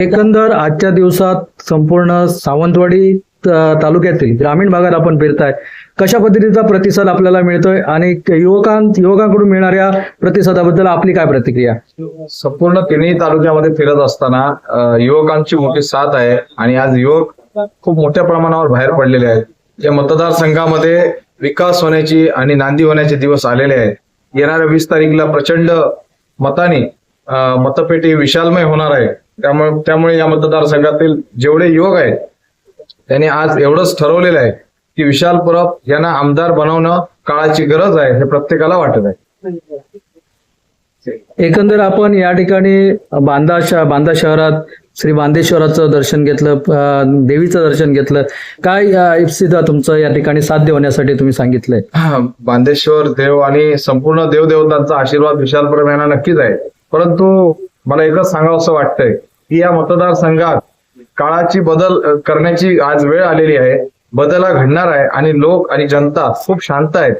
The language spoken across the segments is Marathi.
एकंदर आजच्या दिवसात संपूर्ण सावंतवाडी तालुक्यातील ग्रामीण भागात आपण फिरताय. कशा पद्धतीचा प्रतिसाद आपल्याला मिळतोय आणि युवकां युवकांकडून मिळणाऱ्या प्रतिसादाबद्दल आपली काय प्रतिक्रिया? संपूर्ण तिन्ही तालुक्यामध्ये फिरत असताना युवकांची मोठी साथ आहे आणि आज युवक खूप मोठ्या प्रमाणावर बाहेर पडलेले आहेत. या मतदारसंघामध्ये विकास होण्याची आणि नांदी होण्याचे दिवस आलेले आहेत. येणाऱ्या वीस तारीखला प्रचंड मताने मतपेटी विशालमय होणार आहे. त्यामुळे त्यामुळे या मतदारसंघातील जेवढे युवक आहेत त्यांनी आज एवढंच ठरवलेलं आहे की विशाल परब यांना आमदार बनवणं काळाची गरज आहे हे प्रत्येकाला वाटत आहे. एकंदर आपण या ठिकाणी बांदा श- बांदा शहरात श्री बांदेश्वराचं दर्शन घेतलं देवीचं दर्शन घेतलं. काय इप्सिता तुमचं या ठिकाणी साध्य होण्यासाठी तुम्ही सांगितलंय? बांदेश्वर देव आणि संपूर्ण देवदेवतांचा आशीर्वाद विशाल परब यांना नक्कीच आहे. परंतु मला एकच सांगावं असं वाटतंय की या मतदारसंघात काळाची बदल करण्याची आज वेळ आलेली आहे. बदला घडणार आहे आणि लोक आणि जनता खूप शांत आहेत.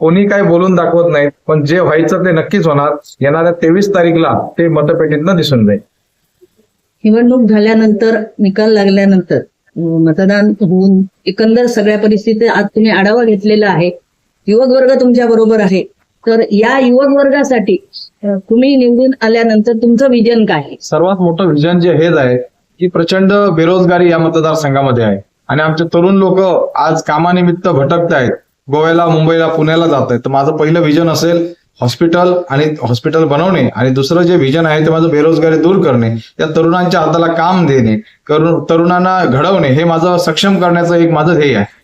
कोणी काही बोलून दाखवत नाहीत पण जे व्हायचं ते नक्कीच होणार. येणाऱ्या तेवीस तारीखला ते मतपेटीतनं दिसून जाईल. निवडणूक झाल्यानंतर निकाल लागल्यानंतर मतदान होऊन एकंदर सगळ्या परिस्थितीत आज तुम्ही आढावा घेतलेला आहे. युवक वर्ग तुमच्या बरोबर आहे. तर या युवक वर्गासाठी अं, तुम्ही निवडून आल्यानंतर तुमचं विजन काय? आहे सर्वात मोठं विजन जे हेच आहे की प्रचंड बेरोजगारी या मतदारसंघामध्ये आहे. आणि आमचे तरुण लोक आज कामानिमित्त भटकत आहेत. गोव्याला मुंबईला पुण्याला जात आहेत. तर माझं पहिलं विजन असेल हॉस्पिटल आणि हॉस्पिटल बनवणे आणि दुसरं जे विजन आहे ते माझं बेरोजगारी दूर करणे त्या तरुणांच्या हाताला काम देणे करून तरुणांना घडवणे हे माझं सक्षम करण्याचं एक माझं ध्येय आहे.